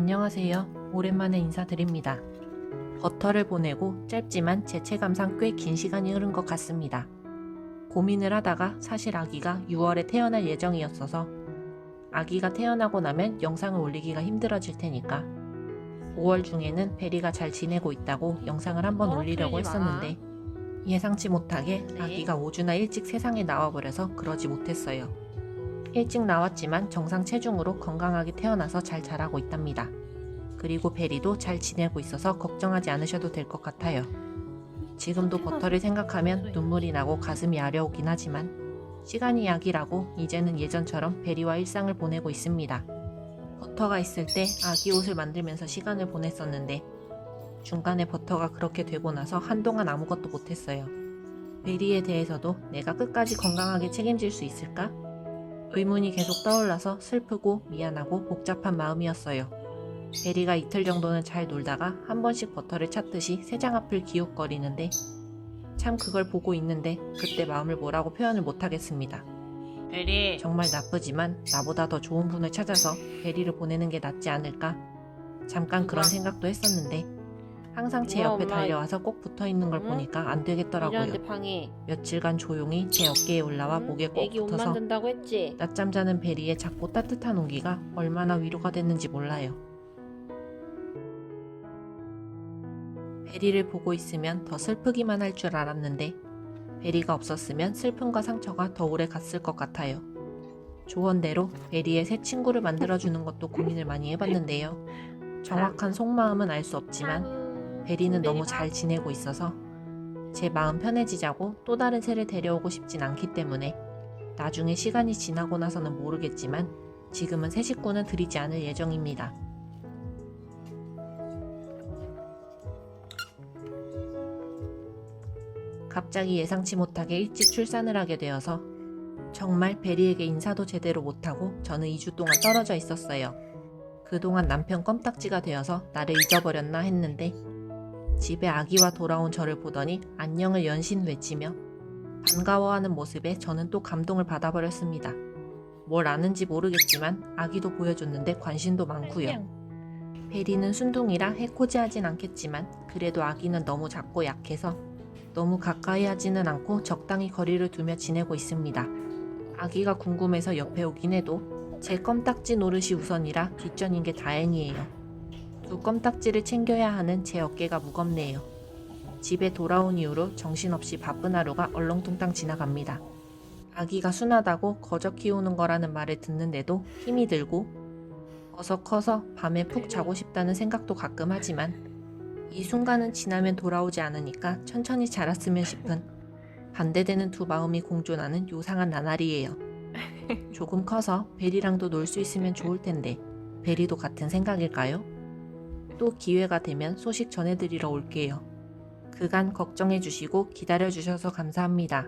안녕하세요. 오랜만에 인사드립니다. 버터를 보내고 짧지만 제 체감상 꽤 긴 시간이 흐른 것 같습니다. 고민을 하다가 사실 아기가 6월에 태어날 예정이었어서 아기가 태어나고 나면 영상을 올리기가 힘들어질 테니까 5월 중에는 베리가 잘 지내고 있다고 영상을 한번 올리려고 떨어뜨리지 마. 했었는데 예상치 못하게 네. 아기가 5주나 일찍 세상에 나와버려서 그러지 못했어요. 일찍 나왔지만 정상 체중으로 건강하게 태어나서 잘 자라고 있답니다. 그리고 베리도 잘 지내고 있어서 걱정하지 않으셔도 될 것 같아요. 지금도 버터를 생각하면 눈물이 나고 가슴이 아려오긴 하지만 시간이 약이라고 이제는 예전처럼 베리와 일상을 보내고 있습니다. 버터가 있을 때 아기 옷을 만들면서 시간을 보냈었는데 중간에 버터가 그렇게 되고 나서 한동안 아무것도 못했어요. 베리에 대해서도 내가 끝까지 건강하게 책임질 수 있을까? 의문이 계속 떠올라서 슬프고 미안하고 복잡한 마음이었어요. 베리가 이틀 정도는 잘 놀다가 한 번씩 버터를 찾듯이 새장 앞을 기웃거리는데 참 그걸 보고 있는데 그때 마음을 뭐라고 표현을 못하겠습니다. 베리 정말 나쁘지만 나보다 더 좋은 분을 찾아서 베리를 보내는 게 낫지 않을까? 잠깐 그런? 생각도 했었는데 항상 제 옆에 달려와서 꼭 붙어 있는 걸 응? 보니까 안 되겠더라고요. 며칠간 조용히 제 어깨에 올라와 응? 목에 꼭 붙어서? 낮잠 자는 베리의 작고 따뜻한 온기가 얼마나 위로가 됐는지 몰라요. 베리를 보고 있으면 더 슬프기만 할 줄 알았는데 베리가 없었으면 슬픔과 상처가 더 오래 갔을 것 같아요. 조언대로 베리의 새 친구를 만들어주는 것도 고민을 많이 해봤는데요. 정확한 속마음은 알 수 없지만 베리는 너무 잘 지내고 있어서 제 마음 편해지자고 또 다른 새를 데려오고 싶진 않기 때문에 나중에 시간이 지나고 나서는 모르겠지만 지금은 새 식구는 들이지 않을 예정입니다. 갑자기 예상치 못하게 일찍 출산을 하게 되어서 정말 베리에게 인사도 제대로 못하고 저는 2주 동안 떨어져 있었어요. 그동안 남편 껌딱지가 되어서 나를 잊어버렸나 했는데 집에 아기와 돌아온 저를 보더니 안녕을 연신 외치며 반가워하는 모습에 저는 또 감동을 받아버렸습니다. 뭘 아는지 모르겠지만 아기도 보여줬는데 관심도 많고요. 베리는 순둥이라 해코지하진 않겠지만 그래도 아기는 너무 작고 약해서 너무 가까이 하지는 않고 적당히 거리를 두며 지내고 있습니다. 아기가 궁금해서 옆에 오긴 해도 제 껌딱지 노릇이 우선이라 뒷전인 게 다행이에요. 두 껌딱지를 챙겨야 하는 제 어깨가 무겁네요. 집에 돌아온 이후로 정신없이 바쁜 하루가 얼렁뚱땅 지나갑니다. 아기가 순하다고 거저 키우는 거라는 말을 듣는데도 힘이 들고 어서 커서 밤에 푹 자고 싶다는 생각도 가끔 하지만 이 순간은 지나면 돌아오지 않으니까 천천히 자랐으면 싶은 반대되는 두 마음이 공존하는 요상한 나날이에요. 조금 커서 베리랑도 놀 수 있으면 좋을 텐데 베리도 같은 생각일까요? 또 기회가 되면 소식 전해드리러 올게요. 그간 걱정해주시고 기다려주셔서 감사합니다.